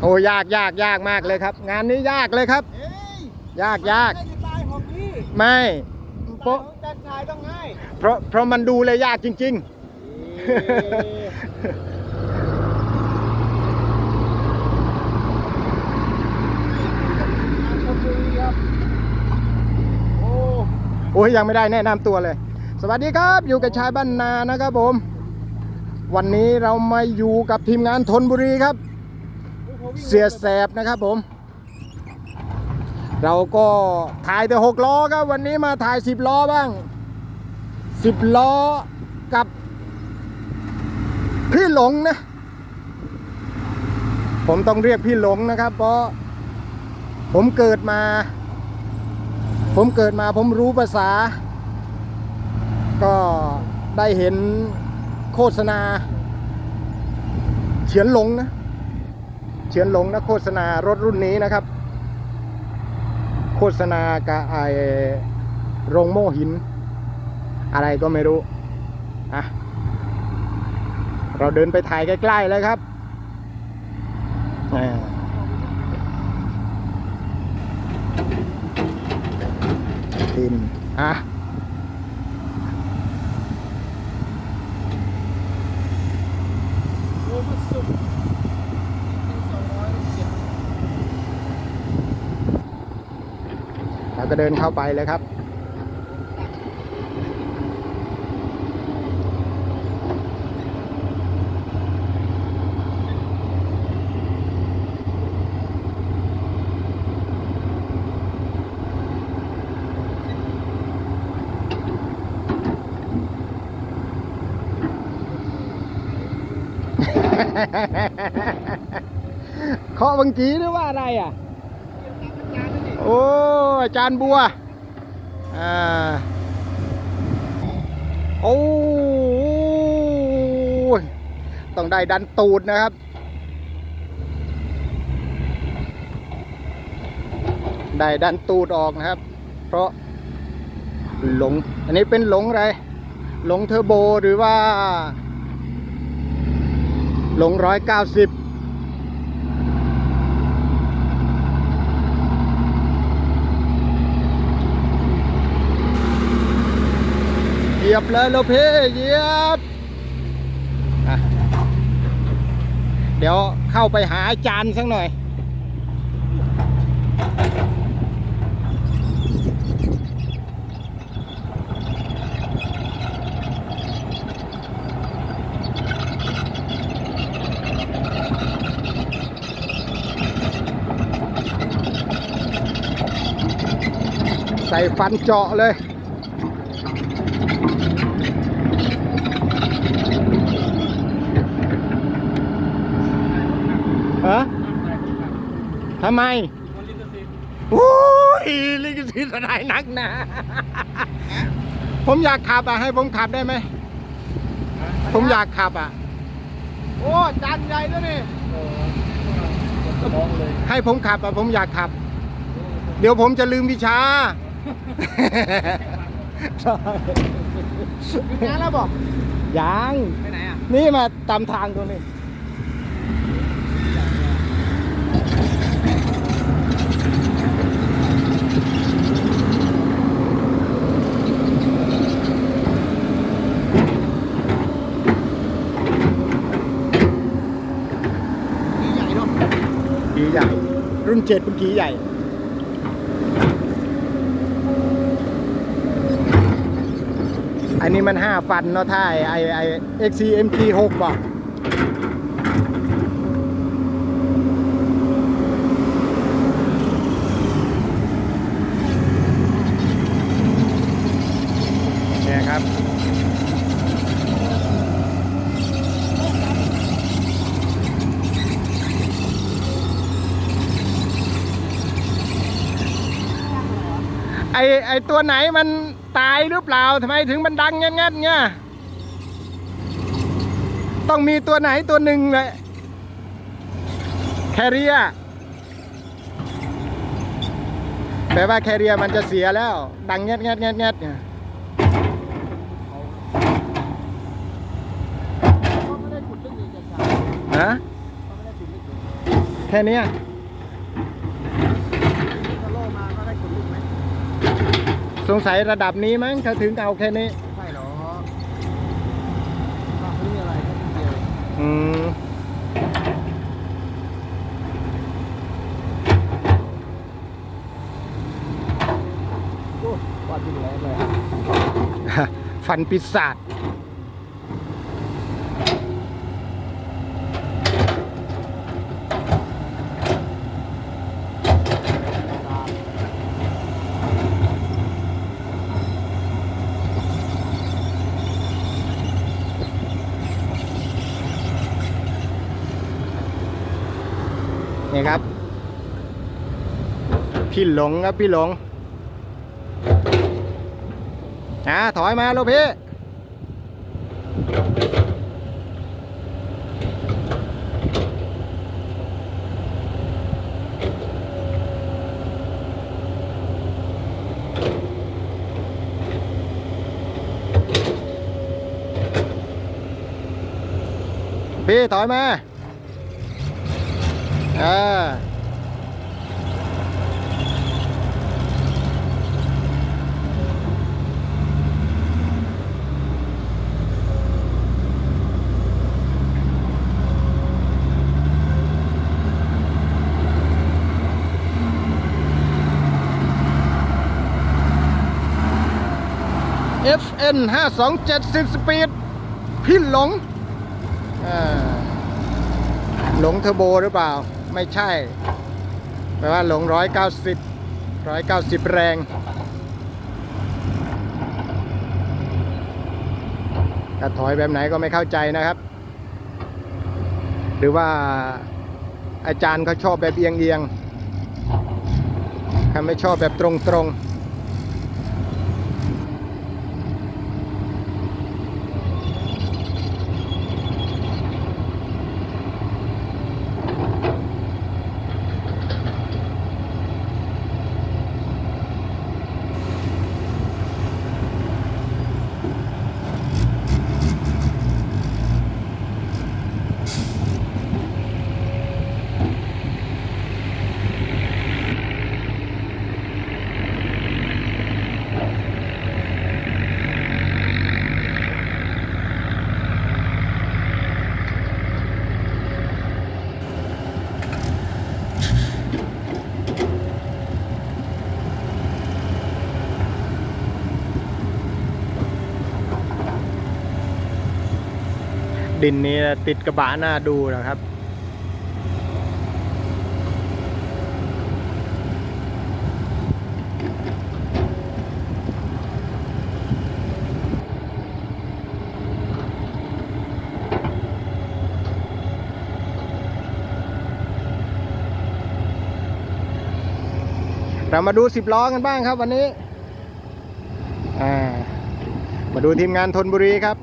โอ้ยากยากยากมากเลยครับ งานนี้ยากเลยครับเฮ้ยยากยากไม่ได้สไตล์ของพี่ไม่สเพไตราะล์ของแต่ชายต้องง่ายเพราะเพราะมันดูเลยยากจริงโอ้ๆโอ้ยยังไม่ได้แนะนำตัวเลย สวัสดีครับ อยู่กับชายบ้านนานะครับผม วันนี้เรามาอยู่กับทีมงานทนบุรีครับ เสียแสบนะครับผม เราก็ถ่ายแต่หกล้อครับวันนี้มาถ่ายสิบล้อบ้างสิบล้อกับพี่หลงนะ ผมต้องเรียกพี่หลงนะครับ เพราะผมเกิดมา ผมเกิดมาผมรู้ภาษา ก็ได้เห็น โฆษณา เฉียนหลงนะเฉียนหลงนะโฆษณารถรุ่นนี้นะครับ โฆษณากับไอโรงโม่หิน อะไรก็ไม่รู้อะเราเดินไปถ่ายใกล้ๆเลยครับอ่าตินอะ โหมันสุดสองร้อยเจ็ด ราก็เดินเข้าไปเลยครับ เคาะบางกีหรือว่าอะไรอะ โอ้อาจารย์บัวอ่าโอ้ยต้องได้ดันตูดนะครับได้ดันตูดออกนะครับ เพราะหลง อันนี้เป็นหลงอะไร หลงเทอร์โบหรือว่า หลงร้อยเก้าสิบ ยียบเลยโลเพเหยียบเดี๋ยวเข้าไปหาอาจารย์สักหน่อย ใส่ฟันเจาะเลย ทำไมวันลิตรสิบโอ้ยลิขสิทธิ์อะไรนักหนาผมอยากขับอะให้ผมขับได้ไหม ผมอยากขับอะ โอ้จานใหญ่ด้วยนี่มองเลยให้ผมขับอะผมอยากขับ เดี๋ยวผมจะลืมวิชางานแล้วบอกยังไปไหนอะ นี่มาตามทางตรงนี้นี่ใหญ่เนาะ กีใหญ่ รุ่นเจ็ดรุ่นกีใหญ่ อันนี้มันห้าฟันเนาะท่ายไอไอ XCMT 6บอกเนี่ยครับ ไอไอตัวไหนมันตายหรือเปล่าทำไมถึงมันดังงั้นงั้นเงี้ยต้องมีตัวไหนตัวหนึ่งเลยแคเรียแปลว่าแคเรียมันจะเสียแล้ว ดังเงี้ยเงี้ยเงี้ยเงี้ยเนี่ยเนี้จะใช่ฮะค่นี้ย ถ้าโลมาก็ได้กดลูกไหม สงสัยระดับนี้มั้งเขาถึงเอาแค่นี้ใช่เหรอถ้าไม่มีอะไรก็ทีเดียวอืมโอ้วาดยิ่งแรงเลยฟันปีศาจ นี่ครับ พี่หลงครับพี่หลงอ่าถอยมาลูกพี่พี่ถอยมา อ่า FN 527 10สปีดพี่หลงอ่าหลงเทอร์โบหรือเปล่า ไม่ใช่แปลว่าหลง190 190แรงกระถอยแบบไหนก็ไม่เข้าใจนะครับ หรือว่าอาจารย์เขาชอบแบบเอียงเอียงๆเขาไม่ชอบแบบตรงตรงๆ ดินนี้ติดกระบะหน้าดูนะครับ เรามาดูสิบล้อกันบ้างครับวันนี้ อ่า มาดูทีมงานทนบุรีครับ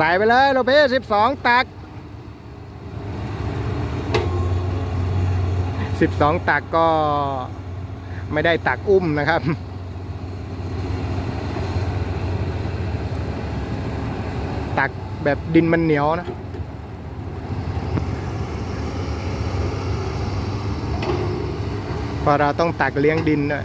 ใส่ไปเลยโลเพ่สิบสองตักสิบสองตักก็ไม่ได้ตักอุ้มนะครับตักแบบดินมันเหนียวนะพราะเราต้องตักเลี้ยงดินด้วย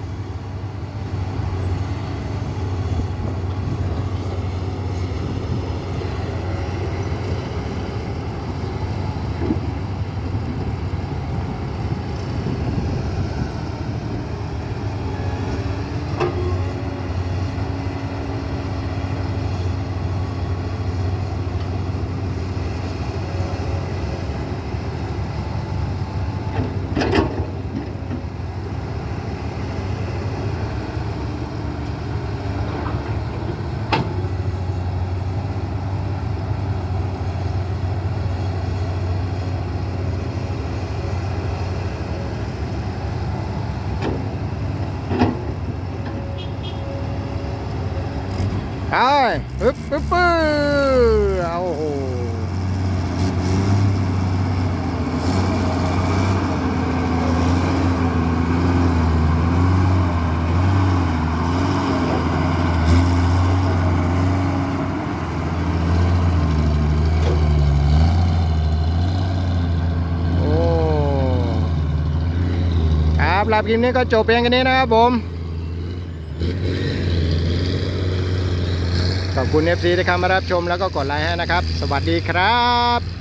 rồi ปึ๊บปึ๊บปึ๊บโอ้โหครับลาบคลิปนี้ก็จบเพียงแค่นี้นะครับผม ขอบคุณ FC ที่เข้ามารับชมแล้วก็กดไลค์ให้นะครับ สวัสดีครับ